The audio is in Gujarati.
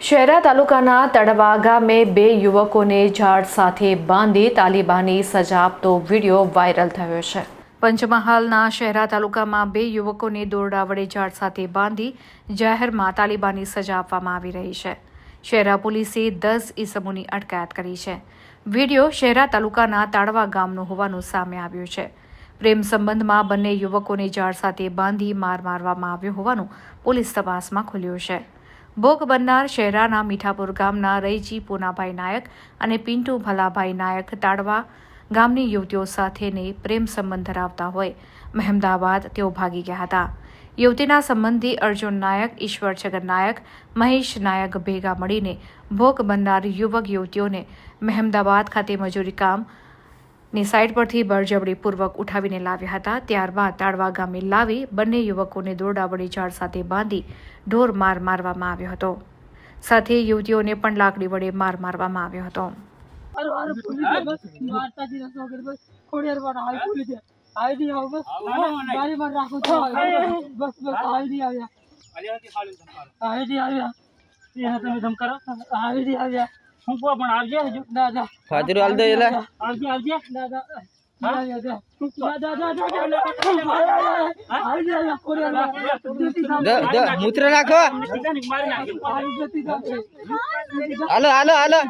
શહેરા તાલુકાના તડવા ગામે બે યુવકોને ઝાડ સાથે બાંધી તાલિબાની સજા આપતો વીડિયો વાયરલ થયો છે. પંચમહાલના શહેરા તાલુકામાં બે યુવકોને દોરડા વડે ઝાડ સાથે બાંધી જાહેરમાં તાલિબાની સજા આપવામાં આવી રહી છે. શહેરા પોલીસે દસ ઈસમોની અટકાયત કરી છે. વીડિયો શહેરા તાલુકાના તાળવા ગામનો હોવાનું સામે આવ્યું છે. પ્રેમ સંબંધમાં બંને યુવકોને ઝાડ સાથે બાંધી માર મારવામાં આવ્યો હોવાનું પોલીસ તપાસમાં ખુલ્યું છે. ભોગ બનનાર શહેરાના મીઠાપુર ગામના રૈજી પૂનાભાઈ નાયક અને પિન્ટુ ભલાભાઈ નાયક તાડવા ગામની યુવતીઓ સાથેને પ્રેમ સંબંધ ધરાવતા હોય મહેમદાબાદ તેઓ ભાગી ગયા હતા. યુવતીના સંબંધી અર્જુન નાયક, ઈશ્વર છગન નાયક, મહેશ નાયક ભેગા મળીને ભોગ બનનાર યુવક યુવતીઓને મહેમદાબાદ ખાતે મજૂરી કામ ની સાઇટ પરથી બળજબરીપૂર્વક ઉઠાવીને લાવ્યા હતા. ત્યારબાદ તાળવા ગામે લાવી બંને યુવકોને દોરડા વડે ઝાડ સાથે બાંધી ઢોર માર મારવામાં આવ્યો હતો. સાથે યુવતીઓને પણ લાકડી વડે માર મારવામાં આવ્યો હતો. આવી આવી બસ. ગાડી માં રાખો છો. બસ બસ આવી આવી તમે ધમકારો આવી આવ્યા. કહું પણ આવજે હજુ. દાદા ફાજરો હાલ દે એલા. આવજે. આવજે દાદા મૂત્ર નાખો. મારી નાખ્યું આવી હાલો હાલો હાલો.